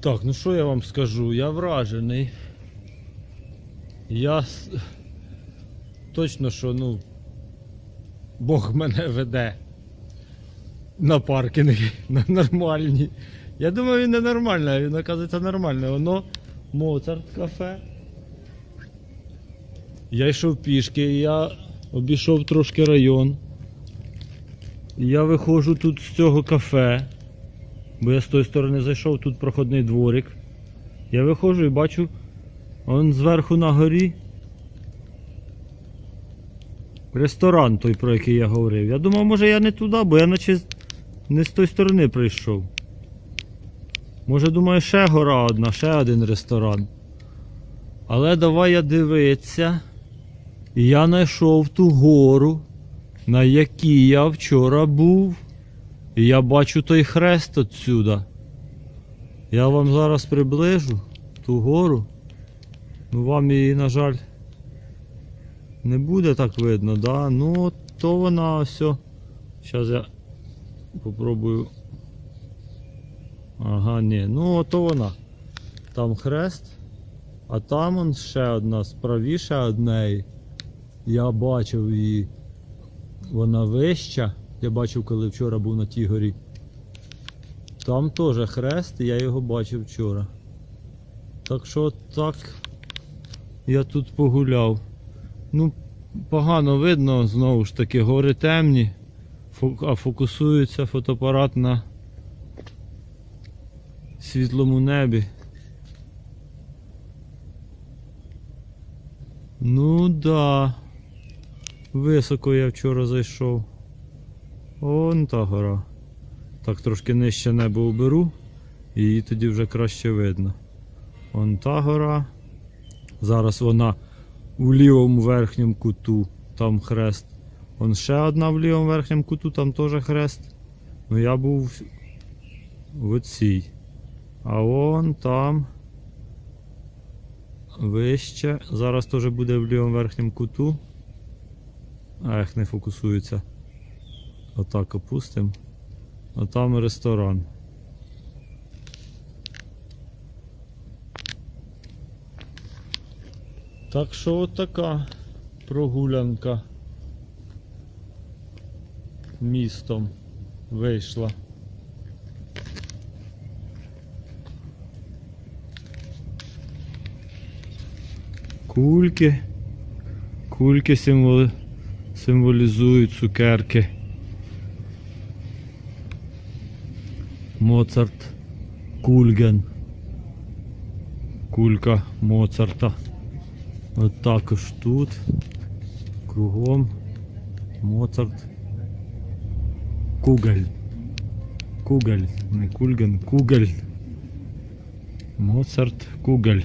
Так, ну що я вам скажу? Я вражений. Я точно, що ну. Бог мене веде на паркінги, на нормальні. Я думаю, він не нормальний, а він оказується нормальний. Воно Моцарт кафе. Я йшов пішки, я обійшов трошки район. Я виходжу тут з цього кафе. Бо я з тої сторони зайшов, тут проходний дворик. Я виходжу і бачу, он зверху на горі. Ресторан той, про який я говорив. Я думав, може я не туди, бо я наче не з тої сторони прийшов. Може, думаю, ще гора одна, ще один ресторан. Але давай я дивитися. І я знайшов ту гору, на якій я вчора був. І я бачу той хрест отсюда. Я вам зараз приближу ту гору. Ну вам її, на жаль, не буде так видно, да? Ну, то вона ось. Зараз я попробую. Ага, ні, ну ото вона. Там хрест, а там он ще одна справіше однеї. Я бачив її. Вона вища. Я бачив, коли вчора був на тій горі. Там теж хрест, я його бачив вчора. Так що так я тут погуляв. Ну, погано видно, знову ж таки, гори темні, а фокусується фотоапарат на світлому небі. Ну да. Високо я вчора зайшов. Вон та гора. Так трошки нижче небо уберу, і її тоді вже краще видно. Вон та гора. Зараз вона у лівому верхньому куту, там хрест. Вон ще одна в лівому верхньому куту, там теж хрест. Ну я був в цій. А вон там. Вище. Зараз теж буде в лівому верхньому куту. Ех, не фокусується. Отак опустимо. А там ресторан. Так що от така прогулянка містом вийшла. Кульки. Кульки символізують цукерки. Моцарт Кульген. Кулька Моцарта. От також тут. Кругом. Моцарт. Кугель. Кугель. Не Кульген, Кугель. Моцарт Кугель.